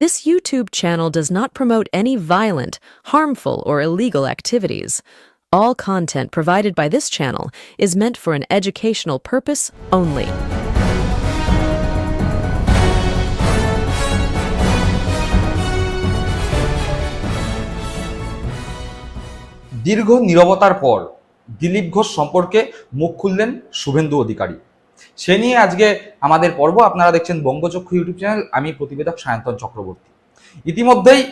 This YouTube channel does not promote any violent, harmful, or illegal activities. All content provided by this channel is meant for an educational purpose only. দীর্ঘ নীরবতার পর দিলীপ ঘোষ সম্পর্কে মুখ খুললেন শুভেন্দু অধিকারী সে নিয়ে আজকে আমাদের পর্ব, আপনারা দেখছেন বঙ্গচক্ষু ইউটিউব চ্যানেল, আমি প্রতিবেদক সায়ন্তন চক্রবর্তী। ইতিমধ্যেই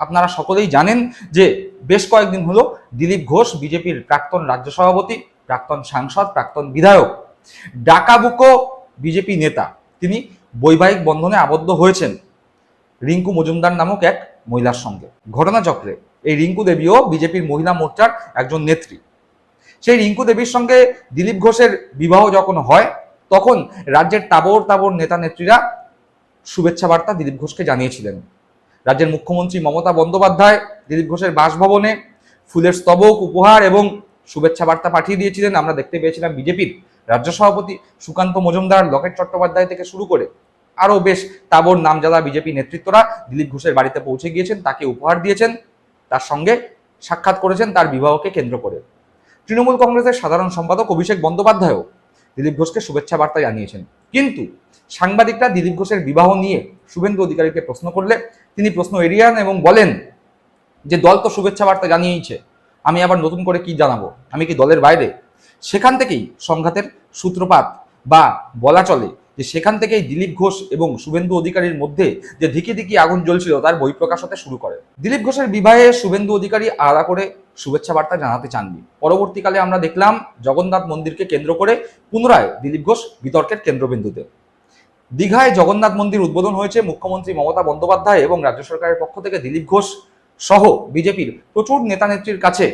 আপনারা সকলেই জানেন যে বেশ কয়েকদিন হলো দিলীপ ঘোষ, বিজেপির প্রাক্তন রাজ্য সভাপতি, প্রাক্তন সাংসদ, প্রাক্তন বিধায়ক ডাকাবুকো বিজেপি নেতা, তিনি বৈবাহিক বন্ধনে আবদ্ধ হয়েছেন রিঙ্কু মজুমদার নামক এক মহিলার সঙ্গে। ঘটনাচক্রে এই রিঙ্কু দেবীও বিজেপির মহিলা মোর্চার একজন নেত্রী। সেই রিঙ্কু দেবীর সঙ্গে দিলীপ ঘোষের বিবাহ যখন হয় তখন রাজ্যের তাবর তাবর নেতা নেত্রীরা শুভেচ্ছা বার্তা দিলীপ ঘোষকে জানিয়েছিলেন। রাজ্যের মুখ্যমন্ত্রী মমতা বন্দ্যোপাধ্যায় দিলীপ ঘোষের বাসভবনে ফুলের স্তবক, উপহার এবং শুভেচ্ছা বার্তা পাঠিয়ে দিয়েছিলেন। আমরা দেখতে পেয়েছিলাম বিজেপির রাজ্য সভাপতি সুকান্ত মজুমদার, লকেট চট্টোপাধ্যায় থেকে শুরু করে আরও বেশ তাবর নামজাদা বিজেপি নেতৃত্বরা দিলীপ ঘোষের বাড়িতে পৌঁছে গিয়েছেন, তাকে উপহার দিয়েছেন, তার সঙ্গে সাক্ষাৎ করেছেন তার বিবাহকে কেন্দ্র করে। তৃণমূল কংগ্রেসের সাধারণ সম্পাদক অভিষেক বন্দ্যোপাধ্যায়ও দিলীপ ঘোষকে শুভেচ্ছা বার্তা জানিয়েছেন। কিন্তু সাংবাদিকরা দিলীপ ঘোষের বিবাহ নিয়ে শুভেন্দু অধিকারীকে প্রশ্ন করলে তিনি প্রশ্ন এড়িয়ে আন এবং বলেন যে, দল তো শুভেচ্ছা বার্তা জানিয়েইছে। আমি আবার নতুন করে কি জানাব? আমি কি দলের বাইরে? সেখান থেকেই সংঘাতের সূত্রপাত বা বলা চলে যে, সেখান থেকেই দিলীপ ঘোষ এবং শুভেন্দু অধিকারীর মধ্যে যে ধিকি ধিকি আগুন জ্বলছিল, তার বহিঃপ্রকাশ হতে শুরু করে। দিলীপ ঘোষের বিবাহে শুভেন্দু অধিকারী আলাদা করে শুভেচ্ছা বার্তা জানাতে চাননি। পরবর্তীকালে আমরা দেখলাম জগন্নাথ মন্দিরকে কেন্দ্র করে পুনরায় দিলীপ ঘোষ বিতর্কের কেন্দ্রবিন্দুতে। দীঘায় জগন্নাথ মন্দির উদ্বোধন হয়েছে মুখ্যমন্ত্রী মমতা বন্দ্যোপাধ্যায় এবং রাজ্য সরকারের পক্ষ থেকে দিলীপ ঘোষ সহ বিজেপির প্রচুর নেতা নেত্রীর কাছে,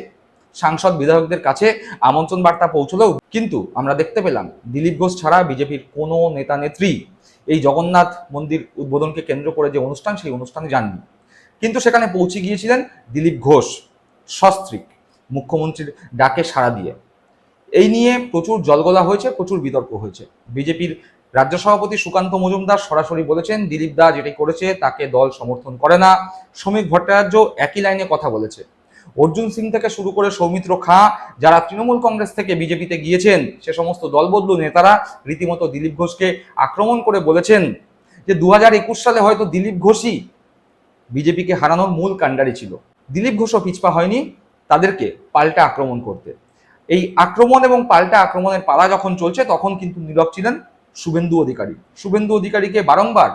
সাংসদ বিধায়কদের কাছে আমন্ত্রণ বার্তা পৌঁছলেও কিন্তু আমরা দেখতে পেলাম দিলীপ ঘোষ ছাড়া বিজেপির কোনো নেতা নেত্রী এই জগন্নাথ মন্দির উদ্বোধনকে কেন্দ্র করে যে অনুষ্ঠান, সেই অনুষ্ঠানে যাননি। কিন্তু সেখানে পৌঁছে গিয়েছিলেন দিলীপ ঘোষ। সস্ত্রীক, মুখ্যমন্ত্রীর ডাকে সাড়া দিয়ে। এই নিয়ে প্রচুর জলগলা হয়েছে, প্রচুর বিতর্ক হয়েছে। বিজেপির রাজ্য সভাপতি সুকান্ত মজুমদার সরাসরি বলেছেন, দিলীপ দা যেটি করেছে তাকে দল সমর্থন করে না। শ্রমিক ভট্টাচার্য একই লাইনে কথা বলেছে। অর্জুন সিং থেকে শুরু করে সৌমিত্র খাঁ, যারা তৃণমূল কংগ্রেস থেকে বিজেপিতে গিয়েছেন, সে সমস্ত দলবদলু নেতারা রীতিমতো দিলীপ ঘোষকে আক্রমণ করে বলেছেন যে দু হাজার একুশ সালে হয়তো দিলীপ ঘোষই বিজেপিকে হারানোর মূল কাণ্ডারি ছিল। দিলীপ ঘোষও পিছপা হয়নি, তাদেরকে পাল্টা আক্রমণ করতে। এই আক্রমণ এবং পাল্টা আক্রমণের পালা যখন চলছে, তখন কিন্তু নীরব ছিলেন শুভেন্দু অধিকারী। শুভেন্দু অধিকারীকে বারংবার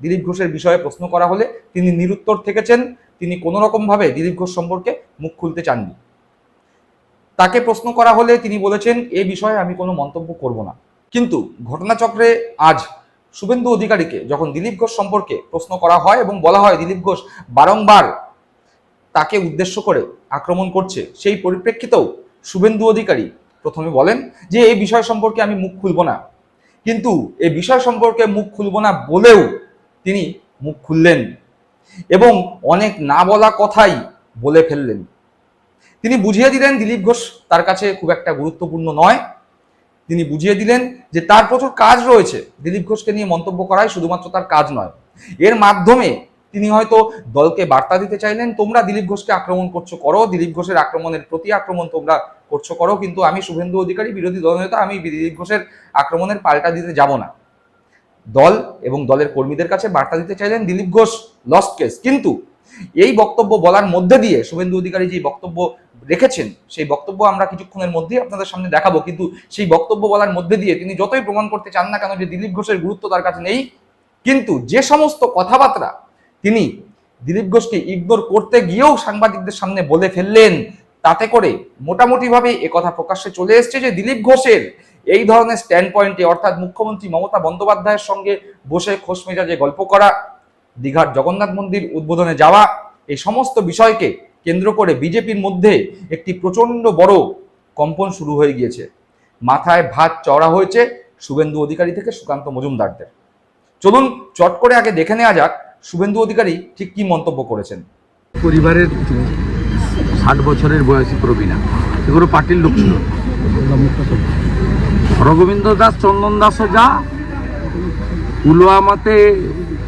দিলীপ ঘোষের বিষয়ে প্রশ্ন করা হলে তিনি নিরুত্তর থেকেছেন, তিনি কোনো রকমভাবে দিলীপ ঘোষ সম্পর্কে মুখ খুলতে চাননি। তাকে প্রশ্ন করা হলে তিনি বলেছেন, এ বিষয়ে আমি কোনো মন্তব্য করব না। কিন্তু ঘটনাচক্রে আজ শুভেন্দু অধিকারীকে যখন দিলীপ ঘোষ সম্পর্কে প্রশ্ন করা হয় এবং বলা হয়, দিলীপ ঘোষ বারংবার তাকে উদ্দেশ্য করে আক্রমণ করছে। সেই পরিপ্রেক্ষিতেও শুভেন্দু অধিকারী প্রথমে বলেন যে, এই বিষয় সম্পর্কে আমি মুখ খুলব না। কিন্তু এই বিষয় সম্পর্কে মুখ খুলব না বলেও তিনি মুখ খুললেন এবং অনেক না বলা কথাই বলে ফেললেন। তিনি বুঝিয়ে দিলেন দিলীপ ঘোষ তার কাছে খুব একটা গুরুত্বপূর্ণ নয়। তিনি বুঝিয়ে দিলেন যে, তার প্রচুর কাজ রয়েছে। দিলীপ ঘোষকে নিয়ে মন্তব্য করাই শুধুমাত্র তার কাজ নয়। এর মাধ্যমে তিনি হয়তো দলকে বার্তা দিতে চাইলেন, তোমরা দিলীপ ঘোষকে আক্রমণ করছ, করো। দিলীপ ঘোষের আক্রমণের প্রতি আক্রমণ তোমরা করছ, করো। কিন্তু আমি শুভেন্দু অধিকারী, বিরোধী দলনেতা আমি দিলীপ ঘোষের আক্রমণের পাল্টা দিতে যাব না। দল এবং দলের কর্মীদের কাছে বার্তা দিতে চাইলেন দিলীপ ঘোষ লস্ট কেস কিন্তু এই বক্তব্য বলার মধ্যে দিয়ে শুভেন্দু অধিকারী যে বক্তব্য রেখেছেন, সেই বক্তব্য আমরা কিছুক্ষণের মধ্যেই আপনাদের সামনে দেখাবো। কিন্তু সেই বক্তব্য বলার মধ্যে দিয়ে তিনি যতই প্রমাণ করতে চান না কেন যে দিলীপ ঘোষের গুরুত্ব তার কাছে নেই, কিন্তু যে সমস্ত কথাবার্তা তিনি দিলীপ ঘোষকে ইগনোর করতে গিয়েও সাংবাদিকদের সামনে বলে ফেললেন। তাতে করে মোটামুটিভাবে কথা প্রকাশ্যে চলে এসছে যে দিলীপ ঘোষের এই ধরনের স্ট্যান্ড পয়েন্টে অর্থাৎ মুখ্যমন্ত্রী মমতা বন্দ্যোপাধ্যায়ের সঙ্গে বসে খোশ মেজাজে গল্প করা, দীঘার জগন্নাথ মন্দির উদ্বোধনে যাওয়া, এই সমস্ত বিষয়কে কেন্দ্র করে বিজেপির মধ্যে একটি প্রচণ্ড বড় কম্পন শুরু হয়ে গিয়েছে। মাথায় ভাত চড়া হয়েছে শুভেন্দু অধিকারী থেকে সুকান্ত মজুমদারদের। চলুন চট করে আগে দেখে নেওয়া যাক শুভেন্দু অধিকারী ঠিক কি মন্তব্য করেছেন? পরিবারের ষাট বছরের বয়সী প্রবীণা এগুলো পার্টির লোক ছিল। হরগোবিন্দ দাস চন্দন দাসও যা পুলওয়ামাতে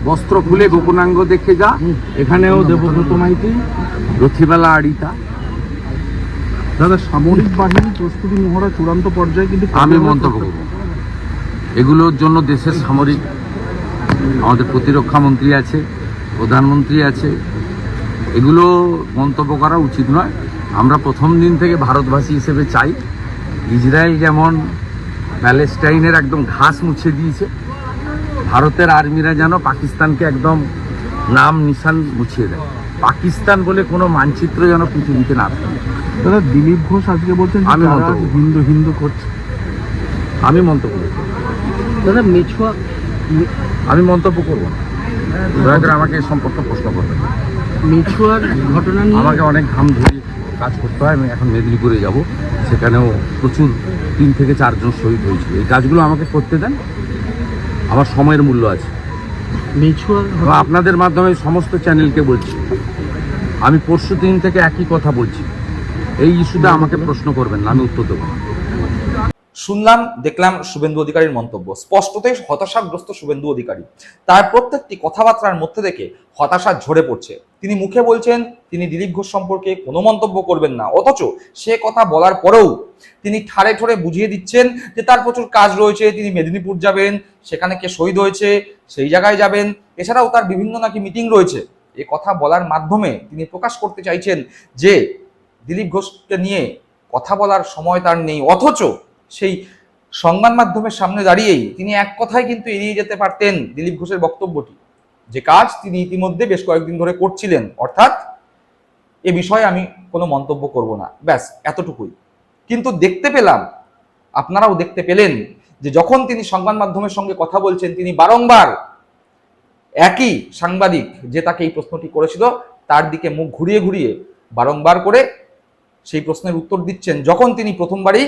বস্ত্র খুলে গোপনাঙ্গ দেখে যা এখানেও দেবব্রত মাইতি রথিবেলা আড়িতা। দাদা সামরিক বাহিনী প্রস্তুতি মহড়া চূড়ান্ত পর্যায়ে কিন্তু আমি মন্তব্য করব। এগুলোর জন্য দেশের সামরিক আমাদের প্রতিরক্ষা মন্ত্রী আছে প্রধানমন্ত্রী আছে। এগুলো মন্তব্য করা উচিত নয়। আমরা প্রথম দিন থেকে ভারতবাসী হিসেবে চাই ইসরায়েল যেমন প্যালেস্টাইনের একদম ঘাস মুছে দিয়েছে ভারতের আর্মিরা যেন পাকিস্তানকে একদম নাম নিশান মুছিয়ে দেয়। পাকিস্তান বলে কোনো মানচিত্র যেন পৃথিবীতে না থাকে। দাদা দিলীপ ঘোষ আজকে বলছেন আমি মন্তব্য হিন্দু হিন্দু করছে। আমি মন্তব্য দাদা মেছুয়া আমি মন্তব্য করব না। দয়া করে আমাকে এই সম্পর্কে প্রশ্ন করবেন না। মেছুয়ার ঘটনা আমাকে অনেক ঘাম ধরিয়ে কাজ করতে হয়। আমি এখন মেদিনীপুরে যাব। সেখানেও প্রচুর তিন থেকে চারজন শহীদ হয়েছিল। এই কাজগুলো আমাকে করতে দেন। আমার সময়ের মূল্য আছে। আপনাদের মাধ্যমে সমস্ত চ্যানেলকে বলছি। আমি পরশু দিন থেকে একই কথা বলছি। এই ইস্যুতে আমাকে প্রশ্ন করবেন না। আমি উত্তর দেবো না। শুনলাম, দেখলাম শুভেন্দু অধিকারীর মন্তব্য। স্পষ্টতই হতাশাগ্রস্ত শুভেন্দু অধিকারী। তার প্রত্যেকটি কথাবার্তার মধ্যে থেকে হতাশা ঝরে পড়ছে। তিনি মুখে বলছেন, তিনি দিলীপ ঘোষ সম্পর্কে কোনো মন্তব্য করবেন না। অথচ সে কথা বলার পরেও তিনি ঠাড়ে ঠোরে বুঝিয়ে দিচ্ছেন যে তার প্রচুর কাজ রয়েছে। তিনি মেদিনীপুর যাবেন, সেখানে কে শহীদ হয়েছে, সেই জায়গায় যাবেন। এছাড়াও তার বিভিন্ন নাকি মিটিং রয়েছে। এ কথা বলার মাধ্যমে তিনি প্রকাশ করতে চাইছেন যে দিলীপ ঘোষকে নিয়ে কথা বলার সময় তার নেই। অথচ সেই সংবাদ মাধ্যমের সামনে দাঁড়িয়েই তিনি এক কথায় কিন্তু এড়িয়ে যেতে পারতেন দিলীপ ঘোষের বক্তব্যটি। যে কাজ তিনি ইতিমধ্যে বেশ কয়েকদিন ধরে করছিলেন, অর্থাৎ এ বিষয়ে আমি কোনো মন্তব্য করব না। ব্যাস, এতটুকুই। কিন্তু দেখতে পেলাম, আপনারাও দেখতে পেলেন যে যখন তিনি সংবাদ মাধ্যমের সঙ্গে কথা বলছেন, তিনি বারংবার একই সাংবাদিক যে তাকে এই প্রশ্নটি করেছিল, তার দিকে মুখ ঘুরিয়ে ঘুরিয়ে বারংবার করে সেই প্রশ্নের উত্তর দিচ্ছেন। যখন তিনি প্রথমবারই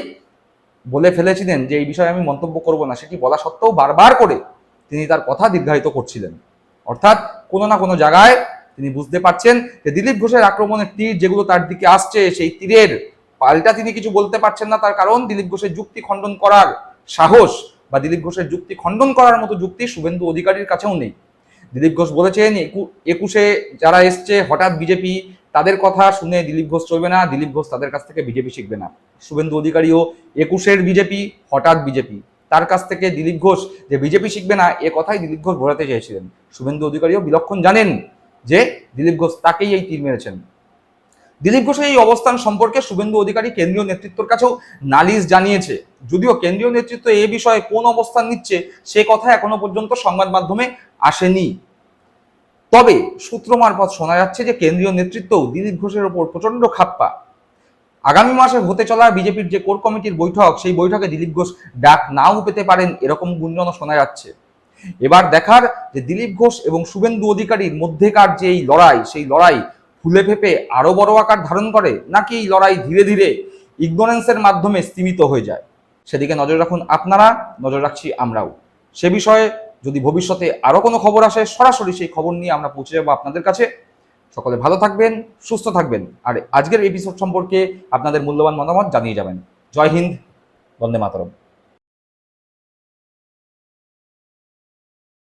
বলে ফেলেছিলেন যে এই বিষয়ে আমি মন্তব্য করব না, সেটি বলা সত্ত্বেও বারবার করে তিনি তার কথা দীর্ঘায়িত করছিলেন। অর্থাৎ কোনো না কোনো জায়গায় তিনি বুঝতে পারছেন যে দিলীপ ঘোষের আক্রমণের তীর যেগুলো তার দিকে আসছে, সেই তীরের পাল্টা তিনি কিছু বলতে পারছেন না, তার কারণ দিলীপ ঘোষের যুক্তি খণ্ডন করার সাহস বা দিলীপ ঘোষের যুক্তি খণ্ডন করার মতো যুক্তি শুভেন্দু অধিকারীর কাছেও নেই। দিলীপ ঘোষ বলেছেন, একু- একুশে যারা এসছে, হঠাৎ বিজেপি তাদের কথা শুনে দিলীপ ঘোষ চলবে না, দিলীপ ঘোষ তাদের কাছ থেকে বিজেপি শিখবে না। শুভেন্দু অধিকারীও একুশের বিজেপি, হঠাৎ বিজেপি। তার কাছ থেকে দিলীপ ঘোষ, যে বিজেপি শিখবে না, এ কথাই দিলীপ ঘোষ বোঝাতে চেয়েছিলেন। শুভেন্দু অধিকারীও বিলক্ষণ জানেন যে দিলীপ ঘোষ তাকেই এই তীর মেরেছেন। দিলীপ ঘোষের এই অবস্থান সম্পর্কে শুভেন্দু অধিকারী কেন্দ্রীয় নেতৃত্বের কাছেও নালিশ জানিয়েছে। যদিও কেন্দ্রীয় নেতৃত্ব এ বিষয়ে কোন অবস্থান নিচ্ছে, সে কথা এখনও পর্যন্ত সংবাদ মাধ্যমে আসেনি। তবে সূত্র মারফত শোনা যাচ্ছে যে কেন্দ্রীয় নেতৃত্বও দিলীপ ঘোষের ওপর প্রচণ্ড খাপ্পা। আগামী মাসে হতে চলা বিজেপির যে কোর কমিটির বৈঠক, সেই বৈঠকে দিলীপ ঘোষ ডাক নাও পেতে পারেন এরকম গুঞ্জনও শোনা যাচ্ছে। এবার দেখার যে দিলীপ ঘোষ এবং শুভেন্দু অধিকারীর মধ্যেকার যে এই লড়াই, সেই লড়াই ফুলে ফেপে আরও বড় আকার ধারণ করে, নাকি এই লড়াই ধীরে ধীরে ইগনোরেন্সের মাধ্যমে স্তীমিত হয়ে যায়? সেদিকে নজর রাখুন আপনারা, নজর রাখছি আমরাও। সে বিষয়ে যদি ভবিষ্যতে আরও কোনো খবর আসে, সরাসরি সেই খবর নিয়ে আমরা পৌঁছে যাব আপনাদের কাছে। সকলে ভালো থাকবেন, সুস্থ থাকবেন। আর আজকের এপিসোড সম্পর্কে আপনাদের মূল্যবান মতামত জানিয়ে যাবেন। জয় হিন্দ, বন্দে মাতরম।